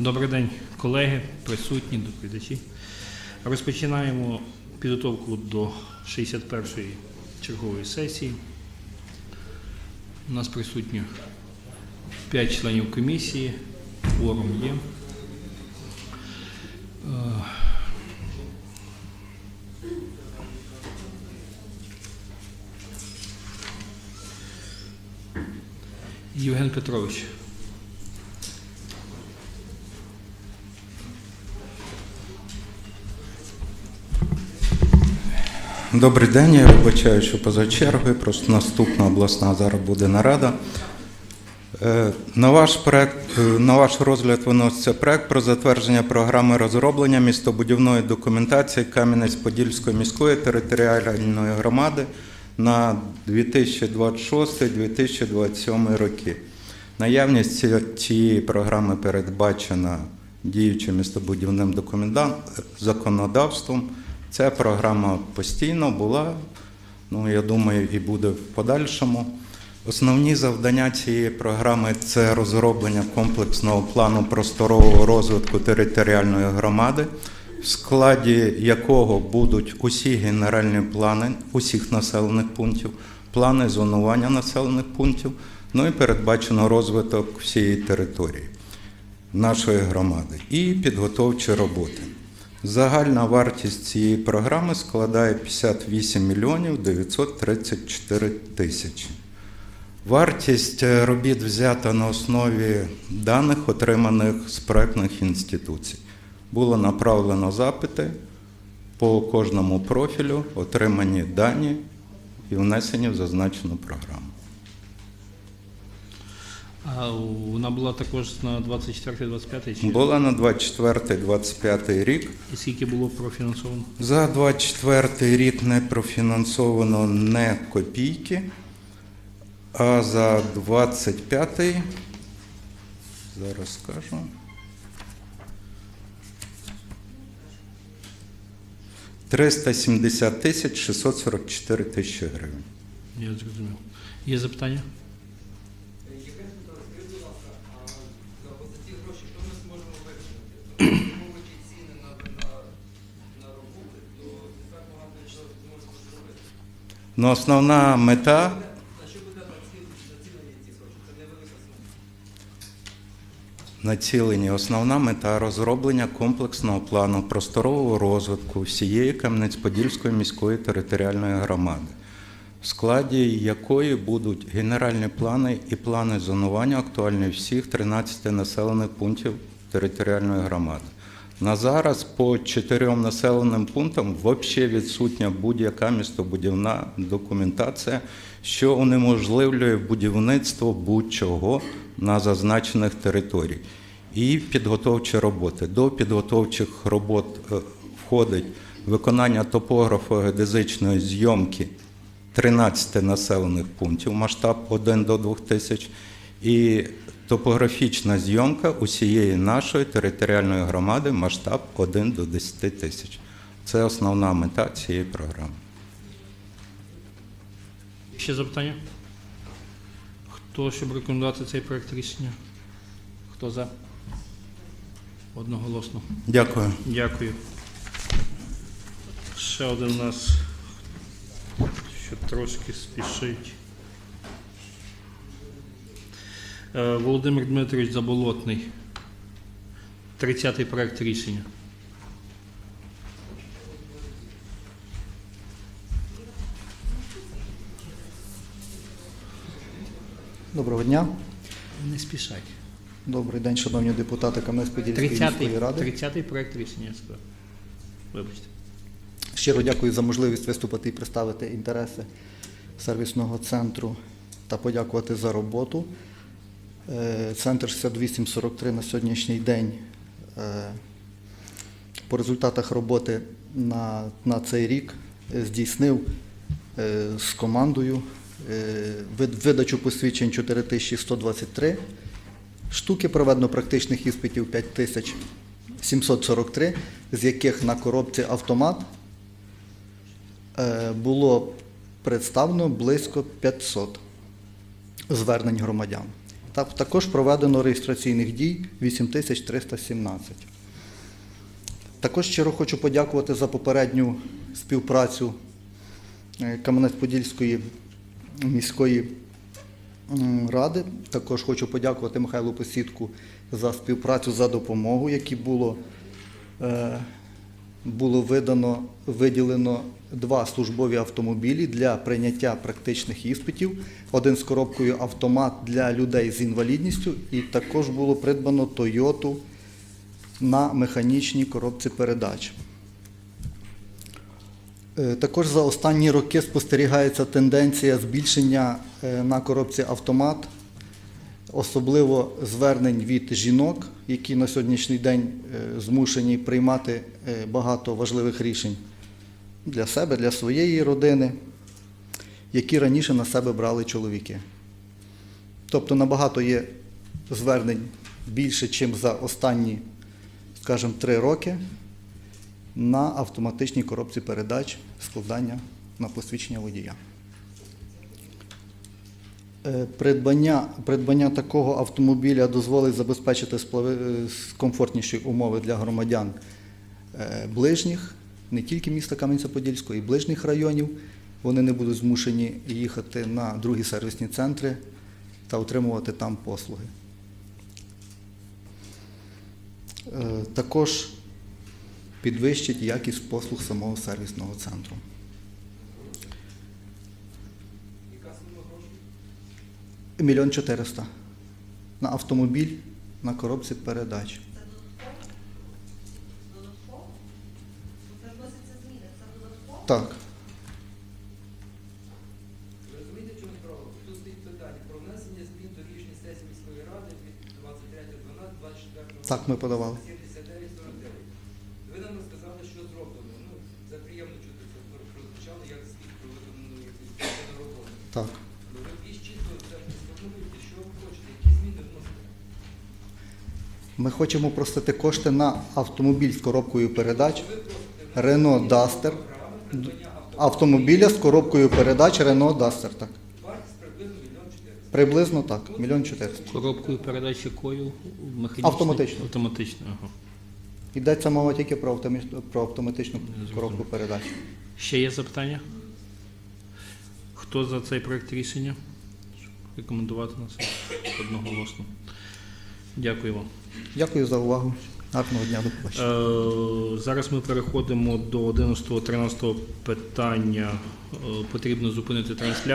Добрий день, колеги, присутні, доповідачі. Розпочинаємо підготовку до 61-ї чергової сесії. У нас присутні 5 членів комісії, кворум є. Е, Євген Петрович. Добрий день, я вибачаю, що поза чергою, просто наступна обласна зараз буде нарада. Е, На ваш, проект, е, на ваш розгляд виноситься проект про затвердження програми розроблення містобудівної документації Кам'янець-Подільської міської територіальної громади на 2026-2027 роки. Наявність цієї програми передбачена діючим містобудівним законодавством. Ця програма постійно була, ну я думаю, і буде в подальшому. Основні завдання цієї програми це розроблення комплексного плану просторового розвитку територіальної громади, в складі якого будуть усі генеральні плани усіх населених пунктів, плани зонування населених пунктів, ну і передбачено розвиток всієї території нашої громади і підготовчі роботи. Загальна вартість цієї програми складає 58 мільйонів 934 тисячі. Вартість е, робіт взята на основі даних, отриманих з проектних інституцій. Було направлено запити по кожному профілю, отримані дані і внесені в зазначену програму. А вона була також на 24-25 чи Була на 24-25 рік. і скільки було профінансовано? За 24 рік не профінансовано не копійки, а за 25 зараз скажу. Триста сімдесят тисяч 644 тисячі гривень. Я зрозумів. Є запитання? Євген Петрович, скажіть, будь ласка, а за от ці гроші що ми зможемо виконати? Тобто, враховуючи ціни на, на, на роботи, то так багато що зможемо зробити. Ну, основна мета націлені. Основна мета розроблення комплексного плану просторового розвитку всієї Кам'янець-Подільської міської територіальної громади, в складі якої будуть генеральні плани і плани зонування актуальні всіх 13 населених пунктів територіальної громади. На зараз по чотирьом населеним пунктам взагалі відсутня будь-яка містобудівна документація, що унеможливлює будівництво будь-чого на зазначених територій. І підготовчі роботи. До підготовчих робот е, входить виконання топографо-геодезичної зйомки 13 населених пунктів, масштаб 1 до 2 тисяч, і топографічна зйомка усієї нашої територіальної громади, масштаб 1 до 10 тисяч. Це основна мета цієї програми. Ще запитання? Хто щоб рекомендувати цей проект рішення? Хто за? Одноголосно. Дякую. Дякую. Ще один у нас, що трошки спішить. Володимир Дмитрович Заболотний. 30-й проект рішення. Доброго дня. Не спішать. Добрий день, шановні депутати Кам'янець-Подільської міської ради. 30-й проект рішення. Вибачте. Щиро дякую за можливість виступити і представити інтереси сервісного центру та подякувати за роботу. Е, Центр 6843 на сьогоднішній день е, по результатах роботи на, на цей рік е, здійснив з командою видачу посвідчень 4123, штуки проведено практичних іспитів 5743, з яких на коробці автомат було представлено близько 500 звернень громадян. Та- Також проведено реєстраційних дій 8317. Також щиро хочу подякувати за попередню співпрацю е, Кам'янець-Подільської міської ради. Також хочу подякувати Михайлу Посідку за співпрацю за допомогу, які було, е, було видано, виділено два службові автомобілі для прийняття практичних іспитів, один з коробкою автомат для людей з інвалідністю, і також було придбано Тойоту на механічній коробці передач. Е, Також за останні роки спостерігається тенденція збільшення е, на коробці автомат, особливо звернень від жінок, які на сьогоднішній день е, змушені приймати е, багато важливих рішень для себе, для своєї родини, які раніше на себе брали чоловіки. Тобто набагато є звернень більше, ніж за останні, скажімо, три роки на автоматичній коробці передач складання на посвідчення водія. Е, Придбання, придбання такого автомобіля дозволить забезпечити е, комфортніші умови для громадян е, ближніх, не тільки міста Кам'янця-Подільського, і ближніх районів. Вони не будуть змушені їхати на другі сервісні центри та отримувати там послуги. Також підвищить якість послуг самого сервісного центру. Мільйон чотириста на автомобіль на коробці передач. Це це? Так. Розумієте, чому справа? Тут стоїть питання про внесення змін до рішення сесії міської ради від 23.12.24 Так, ми подавали. 7949. Ви нам розказали, що зроблено. Ну, це приємно чути, ви прозвучало, як звіт про виконану якусь виконану роботу. Так. Ми хочемо просити кошти на автомобіль з коробкою передач Renault Duster. автомобіля. З коробкою передач Renault Duster. Так. Приблизно так. Мільйон чотириста. Коробкою передач якою? Автоматично. Автоматично, ага. Йдеться мова тільки про, автомі- про автоматичну коробку передач. Ще є запитання? Хто за цей проект рішення? Рекомендувати на це одноголосно. Дякую вам. Дякую за увагу. Гарного дня, до побачення. Е, Зараз ми переходимо до 11-13 питання. Е, Потрібно зупинити трансляцію.